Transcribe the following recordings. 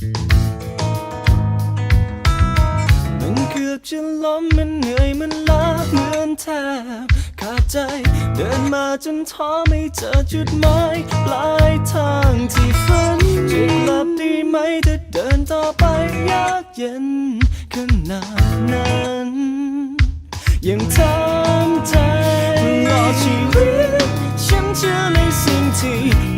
มันเกือบจะล้มมันเหนื่อยมันล้าเหมือนแทบขาดใจ เดินมาจนท้อไม่เจอจุดหมายปลายทางที่ฝันจะกลับดีไหมจะเดินต่อไปยากเย็นขนาดนั้นยังทำใจตลอดชีวิตฉันเชื่อในสิ่งที่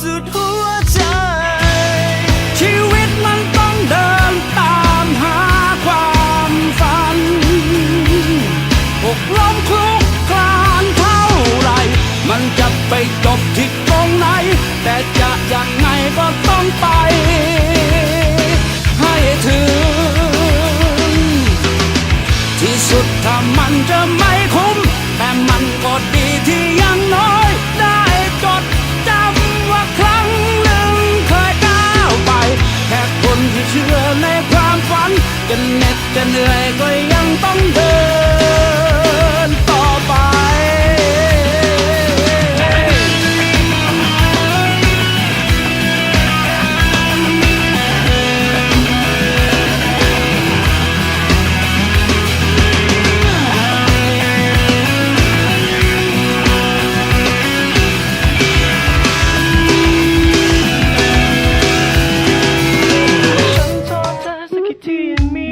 สุดหัวใจ ชีวิตมันต้องเดินตามหาความฝันหกล้มคลุกคลานเท่าไร มันจะไปจบที่ตรงไหน แต่จะยังไงก็ต้องไป me.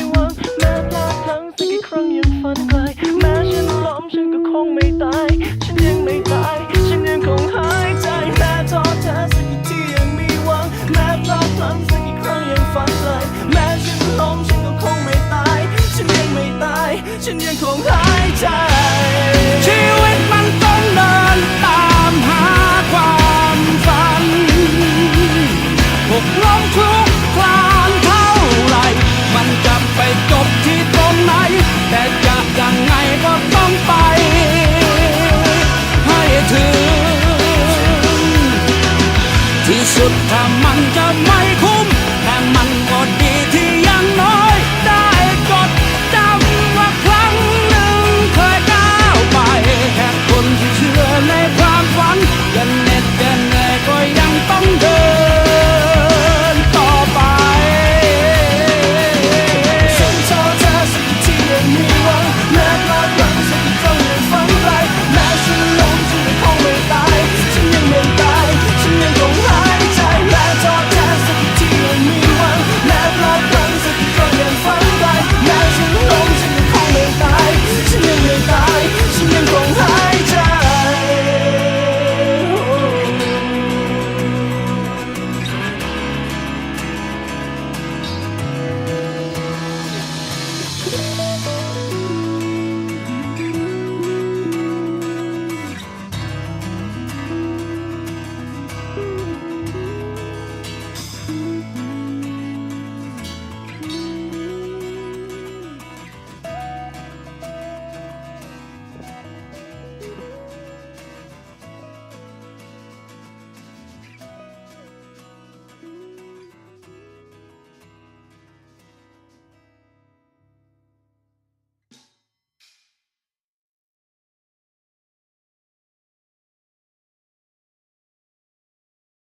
สุดถ้ามันจะไม่พู